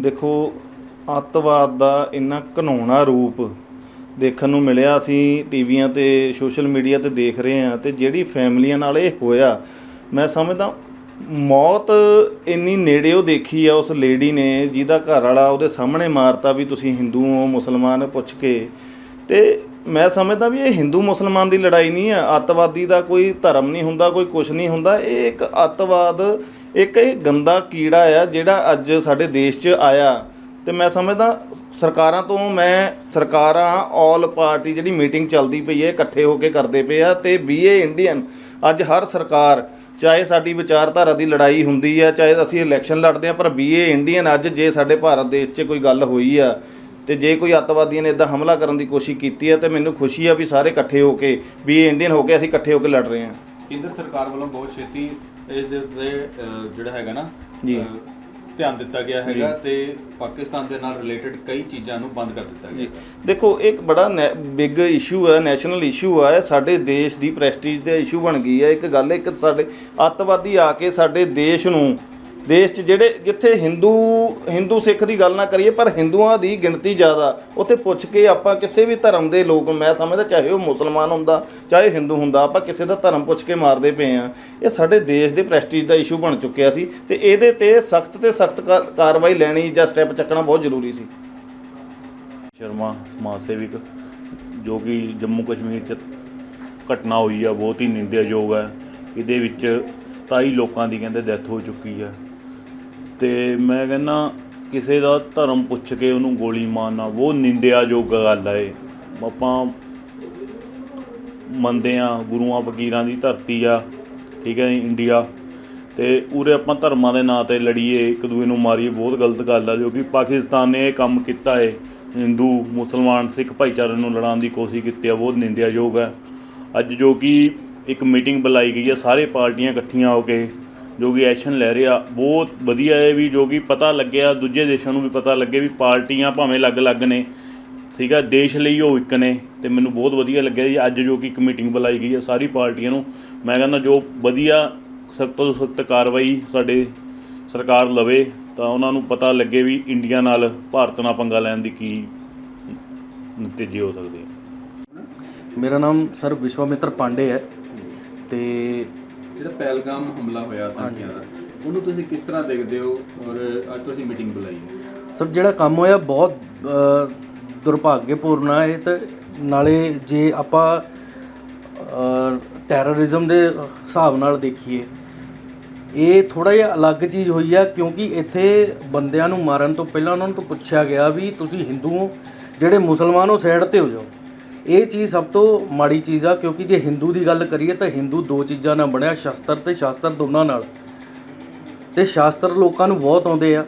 ਦੇਖੋ, ਅੱਤਵਾਦ ਦਾ ਇੰਨਾ ਘਿਨਾਉਣਾ ਰੂਪ ਦੇਖਣ ਨੂੰ ਮਿਲਿਆ। ਅਸੀਂ ਟੀਵੀਆਂ ਤੇ, ਸੋਸ਼ਲ ਮੀਡੀਆ ਤੇ ਦੇਖ ਰਹੇ ਹਾਂ ਅਤੇ ਜਿਹੜੀ ਫੈਮਲੀਆਂ ਨਾਲ ਇਹ ਹੋਇਆ, ਮੈਂ ਸਮਝਦਾ ਮੌਤ ਇੰਨੀ ਨੇੜਿਓ ਦੇਖੀ ਆ, ਉਸ ਲੇਡੀ ਨੇ ਜਿਹਦਾ ਘਰ ਵਾਲਾ ਉਹਦੇ ਸਾਹਮਣੇ ਮਾਰਤਾ ਵੀ ਤੁਸੀਂ ਹਿੰਦੂ ਹੋ, ਮੁਸਲਮਾਨ, ਪੁੱਛ ਕੇ। ਅਤੇ ਮੈਂ ਸਮਝਦਾ ਵੀ ਇਹ ਹਿੰਦੂ ਮੁਸਲਮਾਨ ਦੀ ਲੜਾਈ ਨਹੀਂ ਹੈ ਅੱਤਵਾਦੀ ਦਾ ਕੋਈ ਧਰਮ ਨਹੀਂ ਹੁੰਦਾ, ਕੋਈ ਕੁਝ ਨਹੀਂ ਹੁੰਦਾ। ਇਹ ਇੱਕ ਅੱਤਵਾਦ ਇੱਕ ਇਹ ਗੰਦਾ ਕੀੜਾ ਆ ਜਿਹੜਾ ਅੱਜ ਸਾਡੇ ਦੇਸ਼ 'ਚ ਆਇਆ। ਅਤੇ ਮੈਂ ਸਮਝਦਾ ਸਰਕਾਰਾਂ ਤੋਂ ਮੈਂ ਸਰਕਾਰਾਂ, ਆਲ ਪਾਰਟੀ ਜਿਹੜੀ ਮੀਟਿੰਗ ਚੱਲਦੀ ਪਈ ਹੈ, ਇਕੱਠੇ ਹੋ ਕੇ ਕਰਦੇ ਪਏ ਆ ਅਤੇ ਬੀ ਏ ਇੰਡੀਅਨ ਅੱਜ ਹਰ ਸਰਕਾਰ, ਚਾਹੇ ਸਾਡੀ ਵਿਚਾਰਧਾਰਾ ਦੀ ਲੜਾਈ ਹੁੰਦੀ ਆ, ਚਾਹੇ ਅਸੀਂ ਇਲੈਕਸ਼ਨ ਲੜਦੇ ਆ, ਪਰ ਬੀ ਏ ਇੰਡੀਅਨ ਅੱਜ ਜੇ ਸਾਡੇ ਭਾਰਤ ਦੇਸ਼ 'ਚ ਕੋਈ ਗੱਲ ਹੋਈ ਆ ਤੇ ਜੇ ਕੋਈ ਅੱਤਵਾਦੀਆਂ ਨੇ ਇਦਾਂ ਹਮਲਾ ਕਰਨ ਦੀ ਕੋਸ਼ਿਸ਼ ਕੀਤੀ ਹੈ ਤੇ ਮੈਨੂੰ ਖੁਸ਼ੀ ਆ ਵੀ ਸਾਰੇ ਇਕੱਠੇ ਹੋ ਕੇ ਬੀਏ ਇੰਡੀਅਨ ਹੋ ਕੇ ਅਸੀਂ ਇਕੱਠੇ ਹੋ ਕੇ ਲੜ ਰਹੇ ਹਾਂ ਕੇਂਦਰ ਸਰਕਾਰ ਵੱਲੋਂ ਬਹੁਤ ਛੇਤੀ ਇਸ ਦੇ ਉੱਤੇ ਜਿਹੜਾ ਹੈਗਾ ਨਾ ਜੀ। ਧਿਆਨ ਦਿੱਤਾ ਗਿਆ ਹੈਗਾ ਤੇ ਪਾਕਿਸਤਾਨ ਦੇ ਨਾਲ ਰਿਲੇਟਡ ਕਈ ਚੀਜ਼ਾਂ ਨੂੰ ਬੰਦ ਕਰ ਦਿੱਤਾ ਗਿਆ ਦੇਖੋ ਇੱਕ ਬੜਾ ਬਿਗ ਇਸ਼ੂ ਹੈ ਨੈਸ਼ਨਲ ਇਸ਼ੂ ਹੈ ਸਾਡੇ ਦੇਸ਼ ਦੀ ਪ੍ਰੈਸਟੀਜ ਦਾ ਇਸ਼ੂ ਬਣ ਗਈ ਹੈ ਇੱਕ ਗੱਲ ਇੱਕ ਸਾਡੇ ਅੱਤਵਾਦੀ ਆ ਕੇ ਸਾਡੇ ਦੇਸ਼ ਨੂੰ ਦੇਸ਼ 'ਚ ਜਿਹੜੇ ਜਿੱਥੇ ਹਿੰਦੂ ਹਿੰਦੂ ਸਿੱਖ ਦੀ ਗੱਲ ਨਾ ਕਰੀਏ, ਪਰ ਹਿੰਦੂਆਂ ਦੀ ਗਿਣਤੀ ਜ਼ਿਆਦਾ, ਉੱਥੇ ਪੁੱਛ ਕੇ ਆਪਾਂ ਕਿਸੇ ਵੀ ਧਰਮ ਦੇ ਲੋਕ, ਮੈਂ ਸਮਝਦਾ ਚਾਹੇ ਉਹ ਮੁਸਲਮਾਨ ਹੁੰਦਾ, ਚਾਹੇ ਹਿੰਦੂ ਹੁੰਦਾ, ਆਪਾਂ ਕਿਸੇ ਦਾ ਧਰਮ ਪੁੱਛ ਕੇ ਮਾਰਦੇ ਪਏ ਆ ਇਹ ਸਾਡੇ ਦੇਸ਼ ਦੇ ਪ੍ਰੈਸਟੀਜ ਦਾ ਇਸ਼ੂ ਬਣ ਚੁੱਕਿਆ ਸੀ ਤੇ ਇਹਦੇ ਤੇ ਸਖਤ ਤੇ ਸਖਤ ਕਾਰਵਾਈ ਲੈਣੀ ਜਾਂ ਸਟੈਪ ਚੱਕਣਾ ਬਹੁਤ ਜ਼ਰੂਰੀ ਸੀ। ਸ਼ਰਮਾ, ਸਮਾਜ ਸੇਵਕ, ਜੋ ਕਿ ਜੰਮੂ ਕਸ਼ਮੀਰ 'ਚ ਘਟਨਾ ਹੋਈ ਆ, ਬਹੁਤ ਹੀ ਨਿੰਦਿਆਯੋਗ ਹੈ ਇਹਦੇ ਵਿੱਚ 27 ਲੋਕਾਂ ਦੀ ਕਹਿੰਦੇ ਡੈਥ ਹੋ ਚੁੱਕੀ ਹੈ ਤੇ ਮੈਂ ਕਹਿੰਦਾ ਕਿਸੇ ਦਾ ਧਰਮ ਪੁੱਛ ਕੇ ਉਹਨੂੰ ਗੋਲੀ ਮਾਰਨਾ ਬਹੁਤ ਨਿੰਦਿਆਯੋਗ ਗੱਲ ਹੈ ਇਹ। ਆਪਾਂ ਮੰਨਦੇ ਹਾਂ ਗੁਰੂਆਂ ਫਕੀਰਾਂ ਦੀ ਧਰਤੀ ਆ, ਠੀਕ ਹੈ ਇੰਡੀਆ। ਅਤੇ ਉਰੇ ਆਪਾਂ ਧਰਮਾਂ ਦੇ ਨਾਂ ਤੇ ਲੜੀਏ, ਇੱਕ ਦੂਏ ਨੂੰ ਮਾਰੀਏ, ਬਹੁਤ ਗਲਤ ਗੱਲ ਆ, ਜੋ ਕਿ ਪਾਕਿਸਤਾਨ ਨੇ ਇਹ ਕੰਮ ਕੀਤਾ ਹੈ ਹਿੰਦੂ, ਮੁਸਲਮਾਨ, ਸਿੱਖ ਭਾਈਚਾਰੇ ਨੂੰ ਲੜਾਉਣ ਦੀ ਕੋਸ਼ਿਸ਼ ਕੀਤੀ ਆ, ਬਹੁਤ ਨਿੰਦਿਆਯੋਗ ਹੈ ਅੱਜ ਜੋ ਕਿ ਇੱਕ ਮੀਟਿੰਗ ਬੁਲਾਈ ਗਈ ਹੈ ਸਾਰੇ ਪਾਰਟੀਆਂ ਇਕੱਠੀਆਂ ਹੋ ਕੇ ਜੋ ਕਿ ਐਕਸ਼ਨ ਲੈ ਰਿਹਾ, ਬਹੁਤ ਵਧੀਆ ਹੈ ਵੀ ਜੋ ਕਿ ਪਤਾ ਲੱਗਿਆ, ਦੂਜੇ ਦੇਸ਼ਾਂ ਨੂੰ ਵੀ ਪਤਾ ਲੱਗੇ ਵੀ ਪਾਰਟੀਆਂ ਭਾਵੇਂ ਅਲੱਗ-ਅਲੱਗ ਨੇ, ਠੀਕ ਹੈ ਦੇਸ਼ ਲਈ ਉਹ ਇੱਕ ਨੇ ਤੇ ਮੈਨੂੰ ਬਹੁਤ ਵਧੀਆ ਲੱਗਿਆ ਜੀ, ਅੱਜ ਜੋ ਕਿ ਇੱਕ ਮੀਟਿੰਗ ਬੁਲਾਈ ਗਈ ਹੈ ਸਾਰੀ ਪਾਰਟੀਆਂ ਨੂੰ। ਮੈਂ ਕਹਿੰਦਾ ਜੋ ਵਧੀਆ ਸਖਤ ਤੋਂ ਸਖਤ ਕਾਰਵਾਈ ਸਾਡੇ ਸਰਕਾਰ ਲਵੇ ਤਾਂ ਉਹਨਾਂ ਨੂੰ ਪਤਾ ਲੱਗੇ ਵੀ ਇੰਡੀਆ ਨਾਲ ਭਾਰਤ ਨਾਲ ਪੰਗਾ ਲੈਣ ਦੀ ਕੀ ਨਤੀਜੇ ਹੋ ਸਕਦੇ ਆ। ਮੇਰਾ ਨਾਮ ਸਰ ਵਿਸ਼ਵਾਮਿੱਤਰ ਪਾਂਡੇ ਹੈ ਤੇ ਜਿਹੜਾ ਪਹਿਲਗਾਮ ਹਮਲਾ ਹੋਇਆ ਆਤੰਕੀਆਂ ਦਾ ਉਹਨੂੰ ਤੁਸੀਂ ਕਿਸ ਤਰ੍ਹਾਂ ਦੇਖਦੇ ਹੋ ਔਰ ਅੱਜ ਤੁਸੀਂ ਮੀਟਿੰਗ ਬੁਲਾਈ ਹੈ? ਸਰ ਜਿਹੜਾ ਕੰਮ ਹੋਇਆ ਬਹੁਤ ਅ, ਦੁਰਭਾਗਯਪੂਰਨ ਹੈ ਤੇ ਨਾਲੇ ਜੇ ਆਪਾਂ ਟੈਰਰਿਜ਼ਮ ਦੇ ਹਿਸਾਬ ਨਾਲ ਦੇਖੀਏ ਇਹ ਥੋੜਾ ਜਿਹਾ ਅਲੱਗ ਚੀਜ਼ ਹੋਈ ਆ ਕਿਉਂਕਿ ਇੱਥੇ ਬੰਦਿਆਂ ਨੂੰ ਮਾਰਨ ਤੋਂ ਪਹਿਲਾਂ ਉਹਨਾਂ ਨੂੰ ਤੋਂ ਪੁੱਛਿਆ ਗਿਆ ਵੀ ਤੁਸੀਂ ਹਿੰਦੂ ਹੋ ਜਿਹੜੇ ਮੁਸਲਮਾਨ ਹੋ ਸਾਈਡ ਤੇ ਹੋ ਜਾਓ। ਇਹ ਚੀਜ਼ ਸਭ ਤੋਂ ਮਾੜੀ ਚੀਜ਼ ਆ, ਕਿਉਂਕਿ ਜੇ ਹਿੰਦੂ ਦੀ ਗੱਲ ਕਰੀਏ ਤਾਂ ਹਿੰਦੂ ਦੋ ਚੀਜ਼ਾਂ ਨਾਲ ਬਣਿਆ, ਸ਼ਸਤਰ ਤੇ ਸ਼ਾਸਤਰ ਦੋਨਾਂ ਨਾਲ। ਤੇ ਸ਼ਾਸਤਰ ਲੋਕਾਂ ਨੂੰ ਬਹੁਤ ਆਉਂਦੇ ਆ।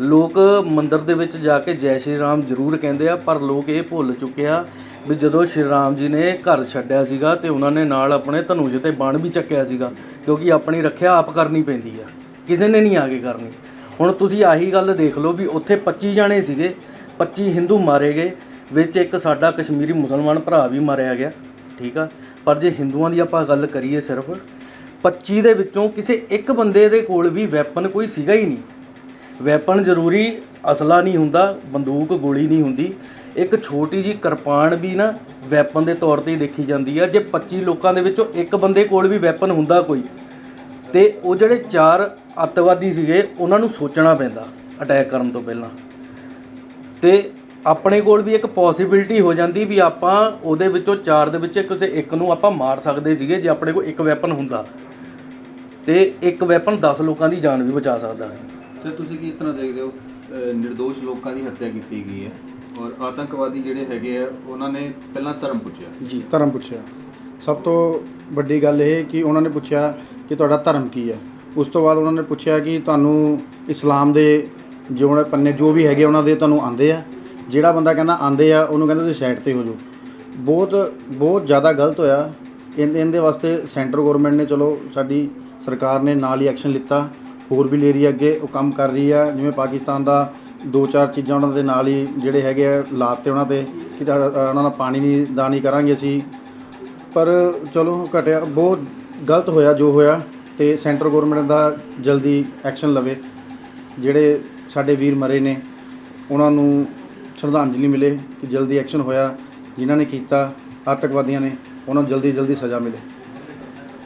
ਲੋਕ ਮੰਦਿਰ ਦੇ ਵਿੱਚ ਜਾ ਕੇ ਜੈ ਸ਼੍ਰੀ ਰਾਮ ਜ਼ਰੂਰ ਕਹਿੰਦੇ ਆ, ਪਰ ਲੋਕ ਇਹ ਭੁੱਲ ਚੁੱਕੇ ਆ ਵੀ ਜਦੋਂ ਸ਼੍ਰੀ ਰਾਮ ਜੀ ਨੇ ਘਰ ਛੱਡਿਆ ਸੀਗਾ ਤੇ ਉਹਨਾਂ ਨੇ ਨਾਲ ਆਪਣੇ ਧਨੁਸ਼ ਤੇ ਬਾਣ ਵੀ ਚੱਕਿਆ ਸੀਗਾ, ਕਿਉਂਕਿ ਆਪਣੀ ਰੱਖਿਆ ਆਪ ਕਰਨੀ ਪੈਂਦੀ ਆ। ਕਿਸੇ ਨੇ ਨਹੀਂ ਆ ਕੇ ਕਰਨੀ। ਹੁਣ ਤੁਸੀਂ ਆਹੀ ਗੱਲ ਦੇਖ ਲਓ ਵੀ ਉੱਥੇ 25 ਜਾਣੇ ਸੀਗੇ 25 ਹਿੰਦੂ ਮਾਰੇ ਗਏ। ਵਿੱਚ ਇੱਕ ਸਾਡਾ ਕਸ਼ਮੀਰੀ ਮੁਸਲਮਾਨ ਭਰਾ ਵੀ ਮਾਰਿਆ ਗਿਆ, ਠੀਕ ਆ? ਪਰ ਜੇ ਹਿੰਦੂਆਂ ਦੀ ਆਪਾਂ ਗੱਲ ਕਰੀਏ ਸਿਰਫ 25 ਦੇ ਵਿੱਚੋਂ ਕਿਸੇ ਇੱਕ ਬੰਦੇ ਦੇ ਕੋਲ ਵੀ ਵੈਪਨ ਕੋਈ ਸੀਗਾ ਹੀ ਨਹੀਂ। ਵੈਪਨ ਜ਼ਰੂਰੀ ਅਸਲਾ ਨਹੀਂ ਹੁੰਦਾ, ਬੰਦੂਕ ਗੋਲੀ ਨਹੀਂ ਹੁੰਦੀ। ਇੱਕ ਛੋਟੀ ਜੀ ਕਿਰਪਾਨ ਵੀ ਨਾ ਵੈਪਨ ਦੇ ਤੌਰ ਤੇ ਦੇਖੀ ਜਾਂਦੀ ਆ। ਜੇ 25 ਲੋਕਾਂ ਦੇ ਵਿੱਚੋਂ ਇੱਕ ਬੰਦੇ ਕੋਲ ਵੀ ਵੈਪਨ ਹੁੰਦਾ ਕੋਈ, ਤੇ ਉਹ ਜਿਹੜੇ ਚਾਰ ਅੱਤਵਾਦੀ ਸੀਗੇ, ਉਹਨਾਂ ਨੂੰ ਸੋਚਣਾ ਪੈਂਦਾ ਅਟੈਕ ਕਰਨ ਤੋਂ ਪਹਿਲਾਂ। ਤੇ ਆਪਣੇ ਕੋਲ ਵੀ ਇੱਕ ਪੋਸਿਬਿਲਿਟੀ ਹੋ ਜਾਂਦੀ ਵੀ ਆਪਾਂ ਉਹਦੇ ਵਿੱਚੋਂ ਚਾਰ ਦੇ ਵਿੱਚ ਕਿਸੇ ਇੱਕ ਨੂੰ ਆਪਾਂ ਮਾਰ ਸਕਦੇ ਸੀਗੇ ਜੇ ਆਪਣੇ ਕੋਲ ਇੱਕ ਵੈਪਨ ਹੁੰਦਾ। ਤੇ ਇੱਕ ਵੈਪਨ 10 ਲੋਕਾਂ ਦੀ ਜਾਨ ਵੀ ਬਚਾ ਸਕਦਾ ਸੀ। ਸਰ ਤੁਸੀਂ ਕਿਸ ਤਰ੍ਹਾਂ ਦੇਖਦੇ ਹੋ? ਨਿਰਦੋਸ਼ ਲੋਕਾਂ ਦੀ ਹੱਤਿਆ ਕੀਤੀ ਗਈ ਹੈ ਔਰ ਆਤੰਕਵਾਦੀ ਜਿਹੜੇ ਹੈਗੇ ਆ ਉਹਨਾਂ ਨੇ ਪਹਿਲਾਂ ਧਰਮ ਪੁੱਛਿਆ। ਜੀ ਧਰਮ ਪੁੱਛਿਆ। ਸਭ ਤੋਂ ਵੱਡੀ ਗੱਲ ਇਹ ਕਿ ਉਹਨਾਂ ਨੇ ਪੁੱਛਿਆ ਕਿ ਤੁਹਾਡਾ ਧਰਮ ਕੀ ਹੈ। ਉਸ ਤੋਂ ਬਾਅਦ ਉਹਨਾਂ ਨੇ ਪੁੱਛਿਆ ਕਿ ਤੁਹਾਨੂੰ ਇਸਲਾਮ ਦੇ ਜੋ ਪੰਨੇ ਜੋ ਵੀ ਹੈਗੇ ਉਹਨਾਂ ਦੇ ਤੁਹਾਨੂੰ ਆਂਦੇ ਆ। ਜਿਹੜਾ ਬੰਦਾ ਕਹਿੰਦਾ ਆਂਦੇ ਆ, ਉਹਨੂੰ ਕਹਿੰਦੇ ਤੁਸੀਂ ਸਾਈਡ ਤੇ ਹੋ ਜਾਓ। ਬਹੁਤ ਬਹੁਤ ਜ਼ਿਆਦਾ ਗਲਤ ਹੋਇਆ। ਇਹਦੇ ਇਹਦੇ ਵਾਸਤੇ ਸੈਂਟਰ ਗਵਰਨਮੈਂਟ ਨੇ ਚਲੋ ਸਾਡੀ ਸਰਕਾਰ ਨੇ ਨਾਲ ਹੀ ਐਕਸ਼ਨ ਲਿੱਤਾ। ਹੋਰ ਵੀ ਲੈ ਰਹੀ ਹੈ ਅੱਗੇ, ਉਹ ਕੰਮ ਕਰ ਰਹੀ ਆ। ਜਿਵੇਂ ਪਾਕਿਸਤਾਨ ਦਾ ਦੋ ਚਾਰ ਚੀਜ਼ਾਂ ਉਹਨਾਂ ਦੇ ਨਾਲ ਹੀ ਜਿਹੜੇ ਹੈਗੇ ਆ, ਲਾਤੇ ਉਹਨਾਂ ਤੇ, ਕਿ ਉਹਨਾਂ ਨਾਲ ਪਾਣੀ ਨਹੀਂ, ਦਾ ਨਹੀਂ ਕਰਾਂਗੇ ਅਸੀਂ। ਪਰ ਚਲੋ ਘਟਿਆ, ਬਹੁਤ ਗਲਤ ਹੋਇਆ ਜੋ ਹੋਇਆ ਤੇ ਸੈਂਟਰ ਗਵਰਨਮੈਂਟ ਦਾ ਜਲਦੀ ਐਕਸ਼ਨ ਲਵੇ। ਜਿਹੜੇ ਸਾਡੇ ਵੀਰ ਮਰੇ ਨੇ, ਉਹਨਾਂ ਨੂੰ ਸ਼ਰਧਾਂਜਲੀ ਮਿਲੇ, ਕਿ ਜਲਦੀ ਐਕਸ਼ਨ ਹੋਇਆ, ਜਿਨ੍ਹਾਂ ਨੇ ਕੀਤਾ, ਆਤੰਕਵਾਦੀਆਂ ਨੇ, ਉਹਨਾਂ ਨੂੰ ਜਲਦੀ ਜਲਦੀ ਸਜ਼ਾ ਮਿਲੇ।